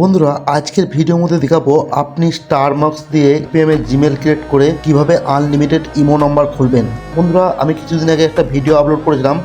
বন্ধুরা, আজকের ভিডিওর মধ্যে দেখাবো আপনি স্টার মার্কস দিয়ে পেমে জিমেল ক্রিয়েট করে কীভাবে আনলিমিটেড ইমো নাম্বার খুলবেন। বন্ধুরা, আমি কিছুদিন আগে একটা ভিডিও আপলোড করেছিলাম।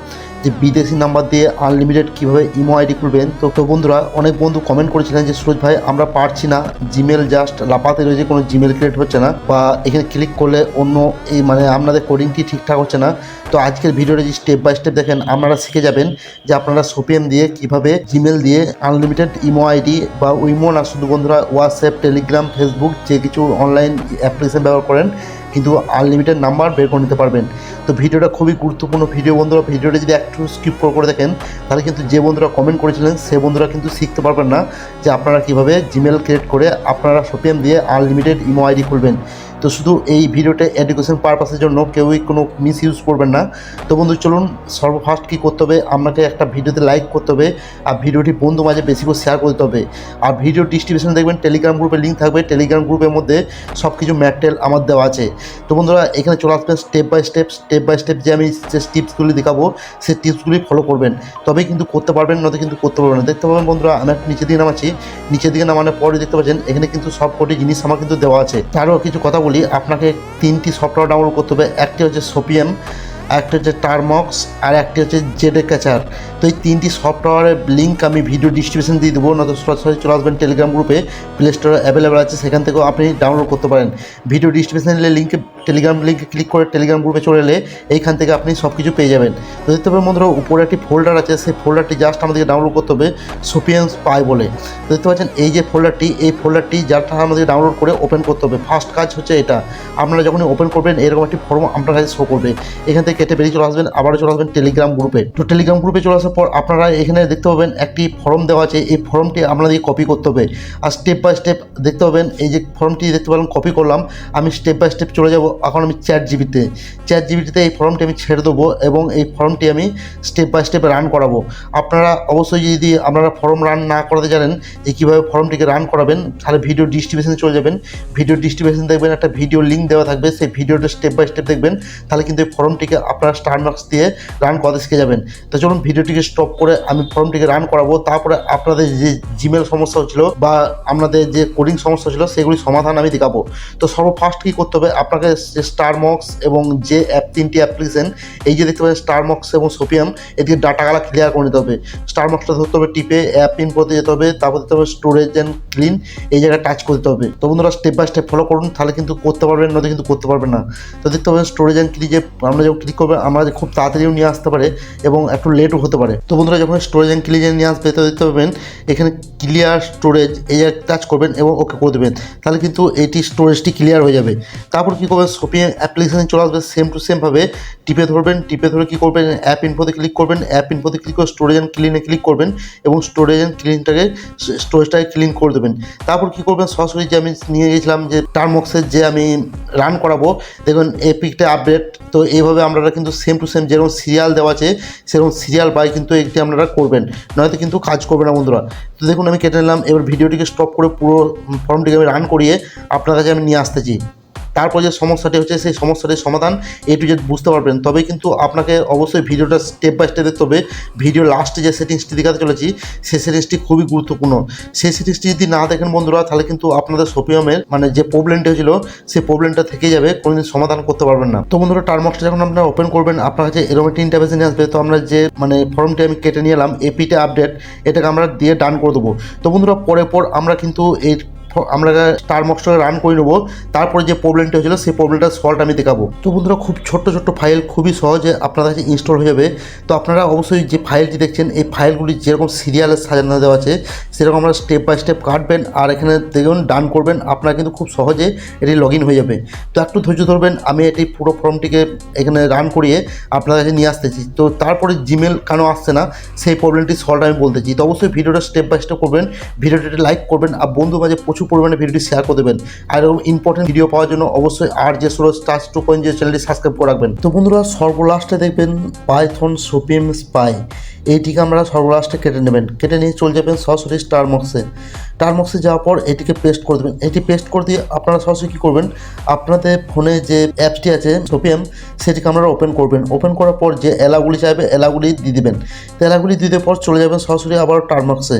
যে বিদেশি নাম্বার দিয়ে আনলিমিটেড কীভাবে ইমো আইডি খুলবেন? তো তো বন্ধুরা, অনেক বন্ধু কমেন্ট করেছিলেন যে, সুরজ ভাই, আমরা পারছি না। জিমেল জাস্ট লাপাতে রয়েছে, কোনো জিমেল ক্রিয়েট হচ্ছে না। বা এখানে ক্লিক করলে অন্য এই মানে আপনাদের কোডিংটি ঠিকঠাক হচ্ছে না? তো আজকের ভিডিওটা যে স্টেপ বাই স্টেপ দেখেন, আপনারা শিখে যাবেন যে আপনারা সোপিএম দিয়ে কীভাবে জিমেল দিয়ে আনলিমিটেড ইমো আইডি বা উইমো না, শুধু বন্ধুরা হোয়াটসঅ্যাপ টেলিগ্রাম ফেসবুক যে কিছু অনলাইন অ্যাপ্লিকেশন ব্যবহার করেন কিন্তু আনলিমিটেড নাম্বার বের করে নিতে পারবেন। তো ভিডিওটা খুবই গুরুত্বপূর্ণ ভিডিও বন্ধুরা। ভিডিওটা যদি একটু স্কিপ করে দেখেন, তাহলে কিন্তু যে বন্ধুরা কমেন্ট করেছিলেন, সে বন্ধুরা কিন্তু শিখতে পারবেন না যে আপনারা কীভাবে জিমেল ক্রিয়েট করে আপনারা সোপিএম দিয়ে আনলিমিটেড ইমো আইডি খুলবেন। তো শুধু এই ভিডিওটা এডুকেশন পারপাসের জন্য কেউই কোনো মিস ইউজ করবেন না। তো বন্ধু, চলুন সর্বফার্স্ট কী করতে হবে? আপনাকে একটা ভিডিওতে লাইক করতে হবে, আর ভিডিওটি বন্ধু মাঝে বেশি করে শেয়ার করতে হবে। আর ভিডিও ডিস্ট্রিবিউশন দেখবেন টেলিগ্রাম গ্রুপের লিঙ্ক থাকবে। টেলিগ্রাম গ্রুপের মধ্যে সব কিছু ম্যাটেরিয়াল আমার দেওয়া আছে। তো বন্ধুরা, এখানে চলে আসবেন step by step step by step যে আমি যে টিপসগুলি দেখাবো, সেই টিপসগুলি ফলো করবেন। তবেই কিন্তু করতে পারবেন, নয়তো কিন্তু করতে পারবেন না। দেখতে পাবেন বন্ধুরা, আমি একটা নিচের দিকে নামাচ্ছি। নিচের দিকে নামানোর পরে দেখতে পাচ্ছেন, এখানে কিন্তু সব কটি জিনিস আমার কিন্তু দেওয়া আছে। আরও কিছু কথা বলি। আপনাকে তিনটি সফটওয়্যার ডাউনলোড করতে হবে। একটি হচ্ছে সোপিএম একটা হচ্ছে টার্মক্স আর একটি হচ্ছে জেডে ক্যাচার তো এই তিনটি সফটওয়্যারের লিঙ্ক আমি ভিডিও ডিস্ট্রিবিউশন দিয়ে দেবো, নয়তো সরাসরি চলে আসবেন টেলিগ্রাম গ্রুপে প্লে স্টোরে অ্যাভেলেবেল আছে, সেখান থেকেও আপনি ডাউনলোড করতে পারেন। ভিডিও ডিস্ট্রিবিউশনের লিঙ্কে টেলিগ্রাম লিঙ্কে ক্লিক করে টেলিগ্রাম গ্রুপে চলে এলে এইখান থেকে আপনি সব কিছু পেয়ে যাবেন। তো দেখতে পাবেন বন্ধুরা, উপরে একটি ফোল্ডার আছে, সেই ফোল্ডারটি জাস্ট আমাদেরকে ডাউনলোড করতে হবে সোপিয়ান্স পাই বলে। তো দেখতে পাচ্ছেন, এই যে ফোল্ডারটি এই ফোল্ডারটি যারটা আমাদেরকে ডাউনলোড করে ওপেন করতে হবে। ফার্স্ট কাজ হচ্ছে এটা, আপনারা যখনই ওপেন করবেন, এরকম একটি ফর্ম আপনার কাছে শো করবে। এখান থেকে কেটে বেরিয়ে চলে আসবেন, আবারও চলে আসবেন টেলিগ্রাম গ্রুপে তো টেলিগ্রাম গ্রুপে চলে আসার পর আপনারা এখানে দেখতে পাবেন একটি ফর্ম দেওয়া আছে, এই ফর্মটি আপনাদের কপি করতে হবে। আর স্টেপ বাই স্টেপ দেখতে পাবেন, এই যে ফর্মটি দেখতে পেলাম কপি করলাম। আমি স্টেপ বাই স্টেপ চলে যাব এখন আমি চ্যাট জিবিতে চ্যাট জিবিটিতে এই ফর্মটি আমি ছেড়ে দেবো এবং এই ফর্মটি আমি স্টেপ বাই স্টেপ রান করাবো। আপনারা অবশ্যই যদি আপনারা ফর্ম রান না করাতে জানেন যে কীভাবে ফর্মটিকে রান করাবেন, তাহলে ভিডিও ডিস্ট্রিবিউশনে চলে যাবেন। ভিডিও ডিস্ট্রিবিউশন দেখবেন একটা ভিডিও লিঙ্ক দেওয়া থাকবে, সেই ভিডিওটা স্টেপ বাই স্টেপ দেখবেন, তাহলে কিন্তু এই ফর্মটিকে আপনারা স্টার মার্কস দিয়ে রান করাতে শিখে যাবেন। তো চলুন ভিডিওটিকে স্টপ করে আমি ফর্মটিকে রান করাবো, তারপরে আপনাদের যে জিমেল সমস্যা হচ্ছিল বা আপনাদের যে কোডিং সমস্যা ছিল, সেগুলি সমাধান আমি দেখাবো। তো সর্বফার্স্ট কী করতে হবে? আপনাকে স্টার মক্স এবং যে অ্যাপ তিনটি অ্যাপ্লিকেশন এই যে দেখতে পাচ্ছেন স্টারমক্স এবং সোপিয়াম এদিকে ডাটাগুলো ক্লিয়ার করে নিতে হবে। স্টার মক্সটা ধরতে হবে টিপে অ্যাপ ইন করতে যেতে হবে, তারপর দিতে হবে স্টোরেজ অ্যান্ড ক্লিন এই জায়গায় টাচ করতে হবে। তো বন্ধুরা স্টেপ বাই স্টেপ ফলো করুন, তাহলে কিন্তু করতে পারবেন, নয়তো কিন্তু করতে পারবেন না। তো দেখতে পাবেন স্টোরেজ অ্যান্ড ক্লিন যে আমরা যখন ক্লিক করবেন আমরা খুব তাড়াতাড়িও নিয়ে আসতে পারে এবং একটু লেটও হতে পারে। তো বন্ধুরা, যখন স্টোরেজ অ্যান্ড ক্লিন নিয়ে আসবে, তো দেখতে পাবেন, এখানে ক্লিয়ার স্টোরেজ এই জায়গায় টাচ করবেন এবং ওকে করে দেবেন। তাহলে কিন্তু এইটি স্টোরেজটি ক্লিয়ার হয়ে যাবে। তারপর কী করবেন? শপিং অ্যাপ্লিকেশানে চলে আসবে সেম টু সেমভাবে টিপে ধরবেন, টিপে ধরে কী করবেন? অ্যাপ ইনফোতে ক্লিক করবেন। অ্যাপ ইনফোতে ক্লিক করে স্টোরেজ অ্যান্ড ক্লিনে ক্লিক করবেন এবং স্টোরেজ অ্যান্ড ক্লিনটাকে স্টোরেজটাকে ক্লিন করে দেবেন। তারপর কী করবেন? সরাসরি যে আমি নিয়ে গেছিলাম যে টার্মক্সের যে আমি রান করাবো, দেখুন এপিকটা আপডেট তো এইভাবে আপনারা কিন্তু সেম টু সেম যেরকম সিরিয়াল দেওয়া আছে, সেরকম সিরিয়াল বাই কিন্তু একটি আপনারা করবেন। নয়তো কিন্তু কাজ করবে না বন্ধুরা। তো দেখুন আমি কেটে নিলাম, এবার ভিডিওটিকে স্টপ করে পুরো ফর্মটিকে আমি রান করিয়ে আপনার কাছে আমি নিয়ে আসতেছি। তারপর যে সমস্যাটি হচ্ছে, সেই সমস্যাটির সমাধান এটু জেড বুঝতে পারবেন। তবে কিন্তু আপনাকে অবশ্যই ভিডিওটা স্টেপ বাই স্টেপ দেখতে হবে। ভিডিও লাস্টে যে সেটিংসটি দেখাতে চলেছি, সেই সেটিংসটি খুবই গুরুত্বপূর্ণ। সেই সেটিংসটি যদি না দেখেন বন্ধুরা, তাহলে কিন্তু আপনাদের সোপিয়ামের মানে যে প্রবলেমটি হয়েছিল, সেই প্রবলেমটা থেকে যাবে, কোনোদিন সমাধান করতে পারবেন না। তো বন্ধুরা টার্মক্সটা যখন আপনারা ওপেন করবেন, আপনার কাছে এরকম একটি ইন্টারভেস নিয়ে আসবে, তো আমরা যে মানে ফর্মটি আমি কেটে নিয়ে এলাম এপিতে আপডেট এটাকে আমরা দিয়ে ডান করে দেবো। তো বন্ধুরা পরে পর আমরা কিন্তু এই আমরা স্টার মক্সটাকে রান করে নেব, তারপরে যে প্রবলেমটা হয়েছিল, সেই প্রবলেমটা সলভ আমি দেখাবো। তো বন্ধুরা, খুব ছোট্ট ছোট্ট ফাইল খুবই সহজে আপনার কাছে ইনস্টল হয়ে যাবে। তো আপনারা অবশ্যই যে ফাইলটি দেখছেন, এই ফাইলগুলি যেরকম সিরিয়ালে সাজানো দেওয়া আছে, সেরকম আমরা স্টেপ বাই স্টেপ কাটবেন আর এখানে দেখুন ডান করবেন। আপনারা কিন্তু খুব সহজে এটি লগ হয়ে যাবে। তো একটু ধৈর্য ধরবেন, আমি এটি পুরো ফর্মটিকে এখানে রান করিয়ে আপনার কাছে নিয়ে আসতেছি। তো তারপরে জিমেল কেন আসছে না, সেই প্রবলেমটি সলভ আমি বলতেছি। তো অবশ্যই ভিডিওটা স্টেপ বাই স্টেপ করবেন ভিডিওটি লাইক করবেন, আর বন্ধু মাঝে প্রচুর পরিমাণে ভিডিওটি শেয়ার করে দেবেন। আর এরকম ইম্পর্টেন্ট ভিডিও পাওয়ার জন্য অবশ্যই আর যে সোলো স্টার টু পয়েন্ট যে চ্যানেলটি সাবস্ক্রাইব করে রাখবেন। তো বন্ধুরা, সর্বলাস্টে দেখবেন পাইথন সোপিএম স্পাই এইটিকে আমরা সর্বলাস্টে কেটে নেবেন। কেটে নিয়ে চলে যাবেন সরাসরি স্টার মক্সে টার্মক্সে যাওয়ার পর এটিকে পেস্ট করে দেবেন। এটি পেস্ট করে দিয়ে আপনারা সরাসরি কী করবেন? আপনাদের ফোনে যে অ্যাপসটি আছে সোপিএম সেটিকে আপনারা ওপেন করবেন। ওপেন করার পর যে এলাগুলি চাইবে, এলাগুলি দিয়ে দিবেন। তো এলাগুলি দিয়ে দেওয়ার পর চলে যাবেন সরাসরি আবার টার্মক্সে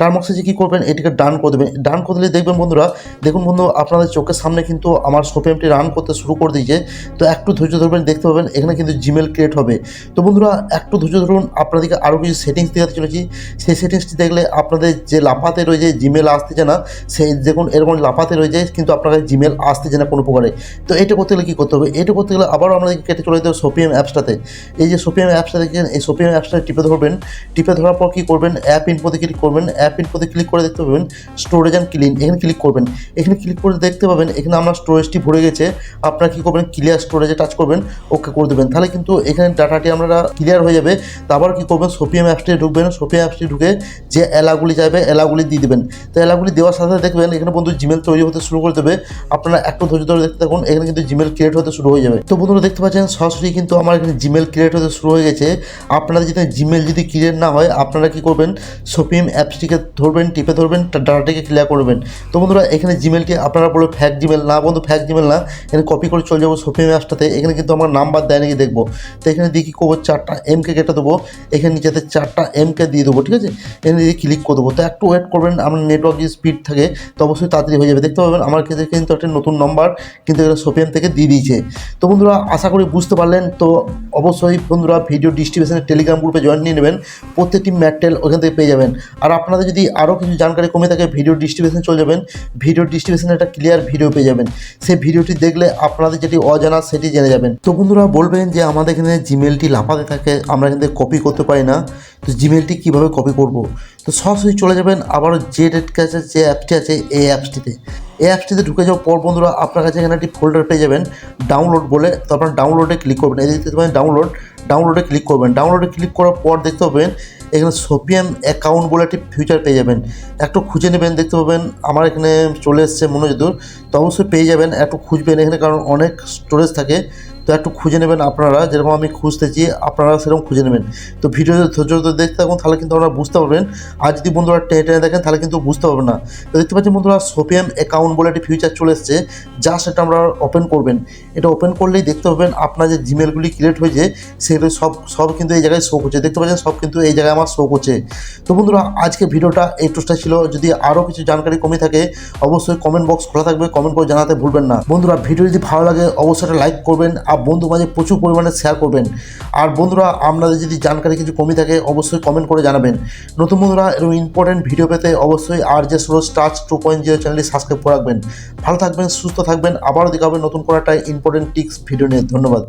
টার্মক্সে যে কী করবেন? এটিকে ডান করে দেবেন। ডান করে দিলে দেখবেন বন্ধুরা, দেখুন বন্ধু, আপনাদের চোখের সামনে কিন্তু আমার সোপিএমটি রান করতে শুরু করে দিয়েছে। তো একটু ধৈর্য ধরবেন, দেখতে পাবেন, এখানে কিন্তু জিমেল ক্রিয়েট হবে। তো বন্ধুরা, একটু ধৈর্য ধরুন, আপনাদেরকে আরও কিছু সেটিংস দেখাতে চলেছি। সেই সেটিংসটি দেখলে আপনাদের যে লাফাতে রয়েছে জিমেল আসতেছে না, সেই দেখুন, এরকম লাফাতে রয়েছে, কিন্তু আপনার কাছে জিমেল আসতেছে না কোনো প্রকারে। তো এটা করতে গেলে কী করতে হবে? এটা করতে গেলে আবারও আপনাদেরকে কেটে চলে যেতে হবে সোপিএম অ্যাপসটাতে এই যে সোপিএম অ্যাপসটা দেখছেন এই সোপিএম অ্যাপসটা টিপে ধরবেন। টিপে ধরার পর কী করবেন? অ্যাপ ইনপোতে ক্লিক করবেন। অ্যাপ ইনপোতে ক্লিক করে দেখতে পাবেন স্টোরেজ অ্যান্ড ক্লিন এখানে ক্লিক করবেন। এখানে ক্লিক করে দেখতে পাবেন, এখানে আমার স্টোরেজটি ভরে গেছে। আপনারা কী করবেন? ক্লিয়ার স্টোরেজে টাচ করবেন ওকে করে দেবেন। তাহলে কিন্তু এখানে ডাটাটি আমরা ক্লিয়ার হয়ে যাবে। তারপর কী করবেন? সোপিএম অ্যাপসটি ঢুকবেন সোপিএম অ্যাপসটি ঢুকে যে এলাগুলি যাবে এলাগুলি দিয়ে দেবেন। তো এলাগুলি দেওয়ার সাথে সাথে দেখবেন, এখানে বন্ধু জিমেল তৈরি হতে শুরু করে দেবে। আপনারা একটু ধৈর্য ধরে দেখতে থাকুন, এখানে কিন্তু জিমেল ক্রিয়েট হতে শুরু হয়ে যাবে। তো বন্ধুরা দেখতে পাচ্ছেন, সরাসরি কিন্তু আমার এখানে জিমেল ক্রিয়েট হতে শুরু হয়ে গেছে। আপনাদের যদি জিমেল যদি ক্রিয়েট না হয়, আপনারা কী করবেন? সোপিএম অ্যাপসটিকে ধরবেন, টিপে ধরবেন ডাটাটিকে ক্লিয়ার করবেন তো বন্ধুরা, এখানে জিমেলটি আপনারা বলবে ফ্যাক জিমেল না বন্ধু ফ্যাক জিমেল না। এখানে কপি করে চলে যাব সোপিএম অ্যাপসটাতে এখানে কিন্তু আমার নাম্বার দেয় নাকি দেখব। তো এখানে দিয়ে কী করব? চারটা এমকে কেটে দেবো। এখানে নিচেতে চারটা এমকে দিয়ে দেবো, ঠিক আছে? এখানে দিয়ে ক্লিক করে দেবো। তো একটু ওয়েট করবেন, আমার নেটওয়ার্ক যদি স্পিড থাকে, তো অবশ্যই তাড়াতাড়ি হয়ে যাবে। দেখতে পাবেন, আমার ক্ষেত্রে কিন্তু একটা নতুন নম্বর কিন্তু এটা সোপিএম থেকে দিয়ে দিয়েছে। তো বন্ধুরা, আশা করি বুঝতে পারলেন। তো অবশ্যই বন্ধুরা ভিডিও ডিস্ট্রিবিউশনের টেলিগ্রাম গ্রুপে জয়েন নিয়ে নেবেন। প্রত্যেকটি ম্যাটেল ওখান থেকে পেয়ে যাবেন। আর আপনাদের যদি আরও কিছু জানকারি কমে থাকে ভিডিও ডিস্ট্রিবিউশন চলে যাবেন। ভিডিও ডিস্ট্রিবিউশনে একটা ক্লিয়ার ভিডিও পেয়ে যাবেন। সেই ভিডিওটি দেখলে আপনাদের যেটি অজানা, সেটি জেনে যাবেন। তো বন্ধুরা, বলবেন যে আমাদের এখানে জিমেলটি লাফাতে থাকে, আমরা এখান থেকে কপি করতে পারি না। তো জিমেলটি কীভাবে কপি করব? তো সরাসরি চলে যাবেন আবার যে ডেট কাছে যে অ্যাপটি আছে, এই অ্যাপসটিতে এই অ্যাপসটিতে ঢুকে যাওয়ার পর বন্ধুরা, আপনার কাছে এখানে একটি ফোল্ডার পেয়ে যাবেন ডাউনলোড বলে। তো আপনার ডাউনলোডে ক্লিক করবেন। এই ডাউনলোড ডাউনলোডে ক্লিক করবেন। ডাউনলোডে ক্লিক করার পর দেখতে পাবেন এখানে সোপিএম অ্যাকাউন্ট বলে একটি ফিউচার পেয়ে যাবেন। একটু খুঁজে নেবেন, দেখতে পাবেন, আমার এখানে চলে এসছে মনোজ দূর তো অবশ্যই পেয়ে যাবেন, একটু খুঁজবেন এখানে, কারণ অনেক স্টোরেজ থাকে। তো একটু খুঁজে নেবেন আপনারা, যেরকম আমি খুঁজতেছি, আপনারা সেরকম খুঁজে নেবেন। তো ভিডিও ধৈর্য ধরে দেখতে থাকুন, তাহলে কিন্তু আপনারা বুঝতে পারবেন। আর যদি বন্ধুরা টেনে টেনে দেখেন, তাহলে কিন্তু বুঝতে পারবেন না। তো দেখতে পাচ্ছেন বন্ধুরা সোপিএম অ্যাকাউন্ট বলে একটি ফিউচার চলে এসছে, যা সেটা আমরা ওপেন করবেন। এটা ওপেন করলেই দেখতে পাবেন আপনার যে জিমেলগুলি ক্রিয়েট হয়েছে, সেগুলো সব সব কিন্তু এই জায়গায় শো করছে। দেখতে পাচ্ছেন, সব কিন্তু এই জায়গায় আমার শো করছে। তো বন্ধুরা, আজকে ভিডিওটা এই টোস্টটা ছিল। যদি আরও কিছু জানকারি কমে থাকে, অবশ্যই কমেন্ট বক্স খোলা থাকবে। কমেন্ট করে জানাতে ভুলবেন না। বন্ধুরা, ভিডিও যদি ভালো লাগে, অবশ্যই লাইক করবেন। বন্ধু মাঝে প্রচুর পরিমাণে শেয়ার করবেন। আর বন্ধুরা, আপনাদের যদি জানকারি কিছু কমে থাকে, অবশ্যই কমেন্ট করে জানাবেন। নতুন বন্ধুরা, এরকম ইম্পর্টেন্ট ভিডিও পেতে অবশ্যই আর যে solo starch two point zero চ্যানেলটি সাবস্ক্রাইব করে রাখবেন। ভালো থাকবেন, সুস্থ থাকবেন। আবারও দেখাবেন নতুন করে একটা ইম্পর্টেন্ট টিক্স ভিডিও নিয়ে। ধন্যবাদ।